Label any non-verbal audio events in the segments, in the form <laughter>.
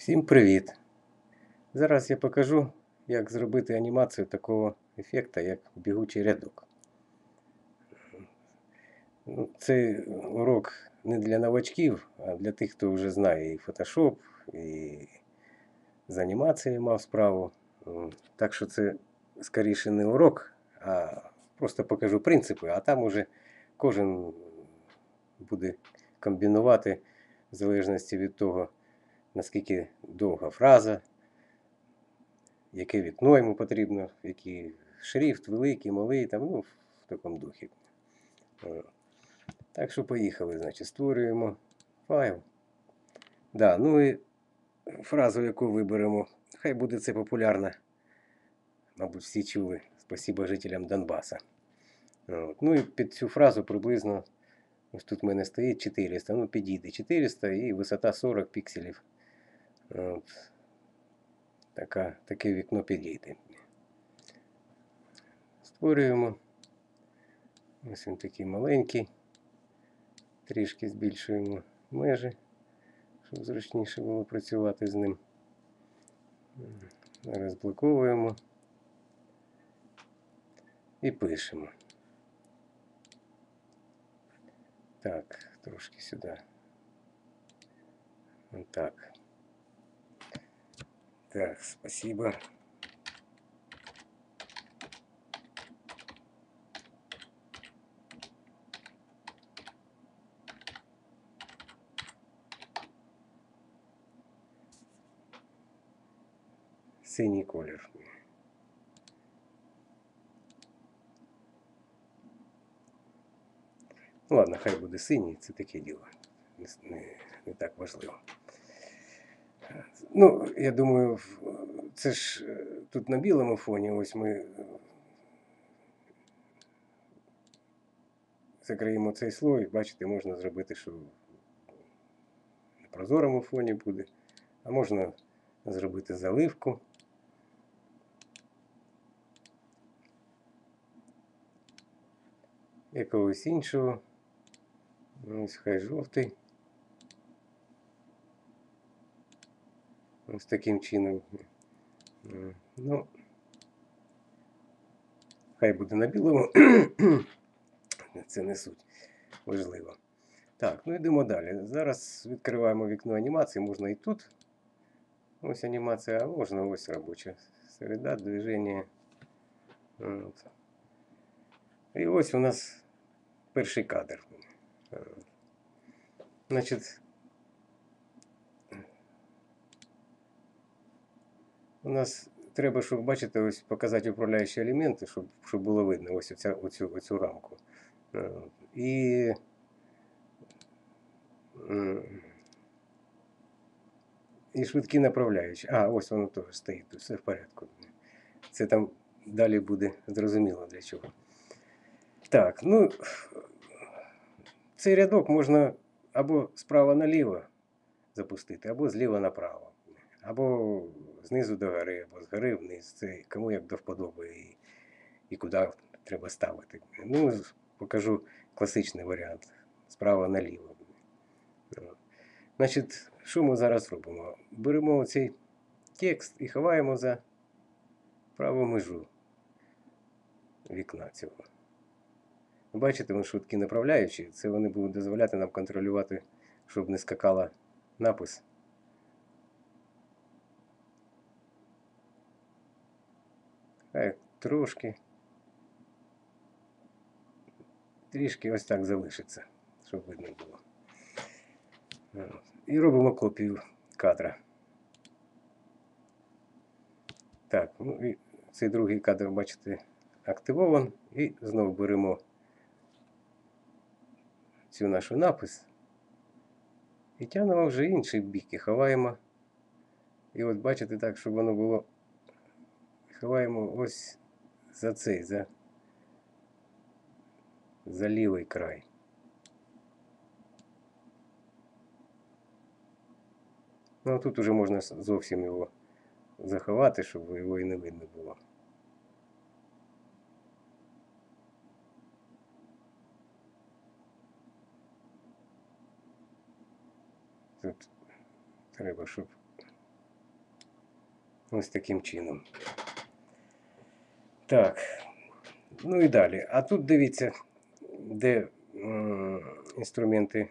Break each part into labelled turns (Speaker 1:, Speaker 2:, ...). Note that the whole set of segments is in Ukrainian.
Speaker 1: Всім привіт! Зараз я покажу, як зробити анімацію такого ефекта, як бігучий рядок. Ну, Цей урок не для новачків, а для тих, хто вже знає і Photoshop, і з анімацією мав справу. Так що це скоріше не урок, а просто покажу принципи, а там уже кожен буде комбінувати в залежності від того, наскільки довга фраза, яке вікно йому потрібно, який шрифт, великий, малий, там, ну, в такому духі. Е, Так що поїхали, значить, створюємо файл. Да, ну і фразу, яку виберемо, хай буде це популярна. Мабуть, всі чули. Спасибо жителям Донбаса. От. Ну і під цю фразу приблизно ось тут в мене стоїть 400. Ну, підійде 400 і висота 40 пікселів. От. Така, таке вікно підійде. Створюємо. Ось він такий маленький. Трішки збільшуємо межі, щоб зручніше було працювати з ним. Розблоковуємо і пишемо. Так, трошки сюди. Так. Так, спасибо. Синій колір. Ну ладно, хай буде синій, це таке діло. Не, с- не, не так важливо. Ну, я думаю, це ж е, тут на білому фоні, ось ми е, закриємо цей слой, бачите, можна зробити, що на прозорому фоні буде, а можна зробити заливку. Якогось іншого. Ось хай жовтий. Ось таким чином. Ну, хай буде на білому. <clears throat> Це не суть. Важливо. Так, ну йдемо далі. Зараз відкриваємо вікно анімації. Можна і тут. Ось анімація, а можна ось робоча. Середа, движення. От. І ось у нас перший кадр. Е, Значить, у нас треба, щоб бачите, ось показати управляючі елементи, щоб, щоб було видно ось оця, оцю, оцю рамку. Е, І, і швидкі направляючі. А, ось воно теж стоїть, тут все в порядку. Це там далі буде зрозуміло для чого. Так, ну цей рядок можна або справа наліво запустити, або зліва направо, або знизу до гори, або згори вниз. Це кому як до вподоби і, і куди треба ставити. Ну, покажу класичний варіант справа наліво. Значить, що ми зараз робимо? Беремо цей текст і ховаємо за праву межу вікна цього. Бачите, вони швидкі направляючі. Це вони будуть дозволяти нам контролювати, щоб не скакала напис. Трошки. Трішки ось так залишиться, щоб видно було. І робимо копію кадра. Так, ну і цей другий кадр, бачите, активован. І знову беремо цю нашу напис і тягнемо вже інший бік і ховаємо. І от бачите так, щоб воно було. Ховаємо ось за цей, за, за лівий край. Ну а тут уже можна зовсім його заховати, щоб його і не видно було. Тут треба, щоб Ось таким чином. Так. Ну і далі. А тут дивіться, де м, інструменти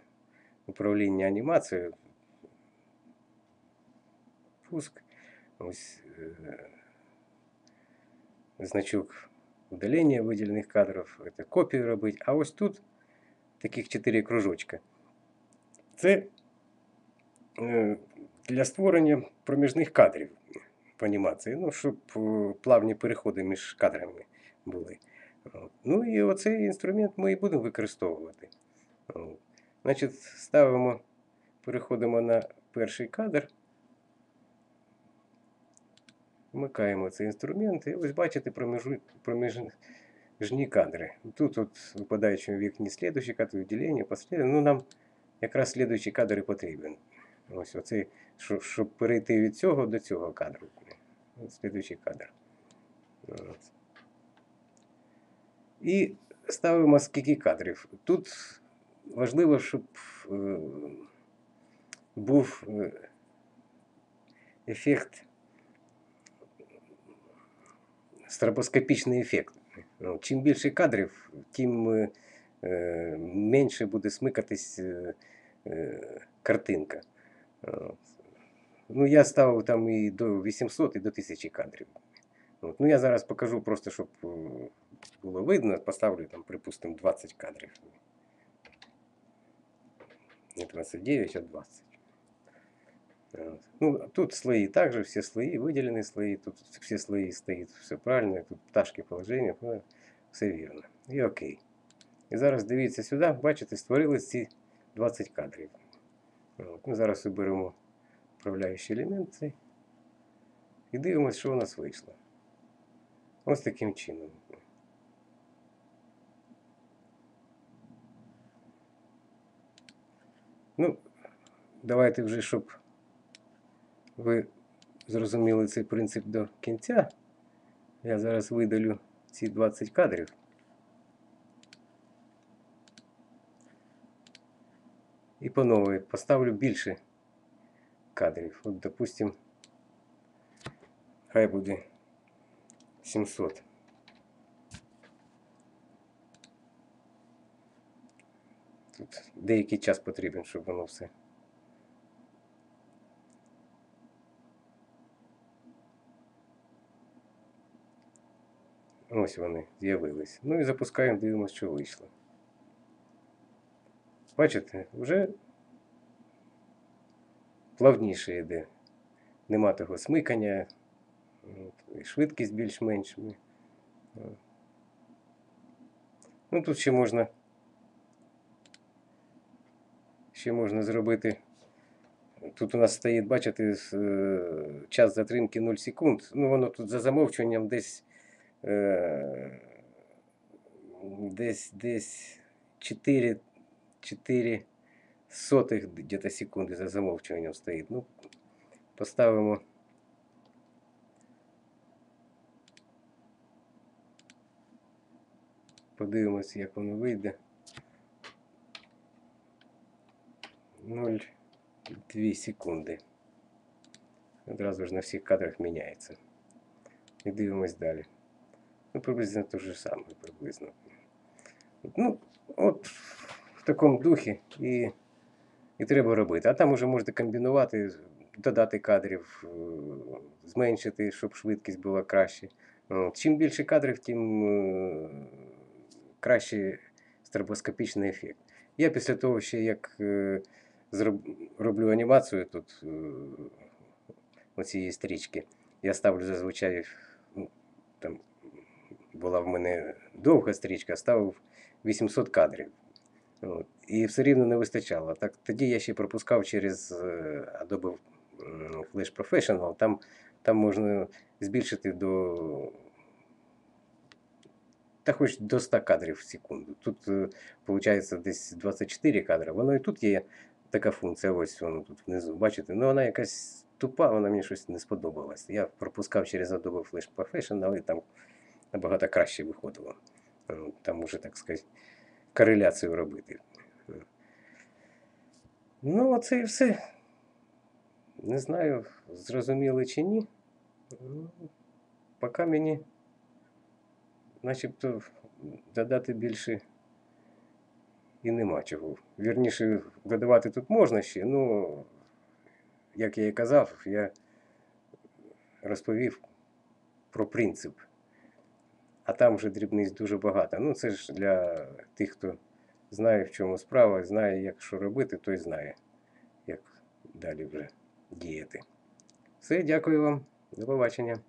Speaker 1: управління анімацією. Пуск. Ось е, значок удалення виділених кадрів. Це копію робити. А ось тут таких 4 кружочка. Це е, для створення проміжних кадрів В анімації, ну, щоб е, плавні переходи між кадрами були. Ну і оцей інструмент ми і будемо використовувати. Значить, ставимо, переходимо на перший кадр. Вмикаємо цей інструмент і ось бачите проміжні кадри. Тут от в вікні слідуючий кадр, виділення, послідовно. Ну, нам якраз слідуючий кадр і потрібен. Ось оцей, щоб перейти від цього до цього кадру. Ось Слідуючий кадр. От. І ставимо скільки кадрів. Тут важливо, щоб е, був е, ефект, стробоскопічний ефект. Ну, Чим більше кадрів, тим е, е, менше буде смикатись е, е, картинка. От. Ну, я ставив там і до 800, і до 1000 кадрів. От. Ну, я зараз покажу просто, щоб е, було видно, поставлю там, припустимо, 20 кадрів. Не 29, а 20. От. Ну, тут слои также, все слои, выделены слои, тут все слои стоит, все правильно, тут пташки положення, ну, все вірно. І окей. І зараз дивіться сюди, бачите, створились ці 20 кадрів. От. Ми зараз виберемо управляючий елемент цей і дивимося, що у нас вийшло. Ось таким чином. Ну, давайте вже, щоб ви зрозуміли цей принцип до кінця. Я зараз видалю ці 20 кадрів. І по новій поставлю більше кадрів. От, допустим, хай буде 700. Тут деякий час потрібен, щоб воно все. Ось вони з'явились. Ну і запускаємо, дивимося, що вийшло. Бачите, вже плавніше йде. Нема того смикання, швидкість більш-менш. Ну тут ще можна ще можна зробити. Тут у нас стоїть, бачите, е, час затримки 0 секунд. Ну, воно тут за замовчуванням десь е, десь десь 4, 4 сотих где-то секунди за замовчуванням стоїть. Ну, поставимо. Подивимося, як воно вийде. 0,2 секунди. Одразу ж на всіх кадрах міняється. І дивимось далі. Ну, приблизно те ж саме, приблизно. Ну, от в такому духі і, і треба робити. А там уже можете комбінувати, додати кадрів, е, зменшити, щоб швидкість була краще. Чим більше кадрів, тим е, краще стробоскопічний ефект. Я після того, ще як е, роблю анімацію тут оцієї стрічки, я ставлю зазвичай, ну, там була в мене довга стрічка, ставив 800 кадрів. От. І все рівно не вистачало. Так, тоді я ще пропускав через е, Adobe Flash Professional, там, там можна збільшити до. Та хоч до 100 кадрів в секунду. Тут виходить десь 24 кадри. Воно і тут є така функція, ось воно тут внизу. Бачите? Ну вона якась тупа, вона мені щось не сподобалась. Я пропускав через Adobe Flash Professional і там набагато краще виходило. Е, Там уже, так сказати, кореляцію робити. Ну, оце і все. Не знаю, зрозуміли чи ні. Поки мені начебто додати більше і нема чого. Вірніше, додавати тут можна ще, ну, як я і казав, я розповів про принцип. А там вже дрібниць дуже багато. Ну, це ж для тих, хто знає, в чому справа, знає, як що робити, той знає, як далі вже діяти. Все, дякую вам. До побачення.